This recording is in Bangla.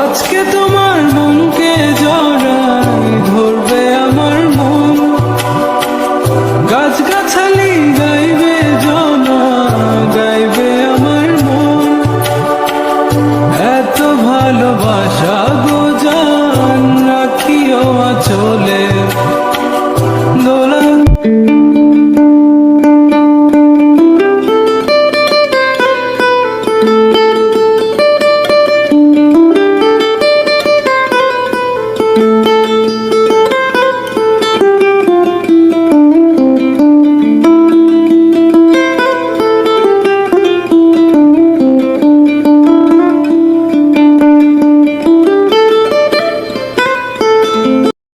আজকে তোমার চলে দোলা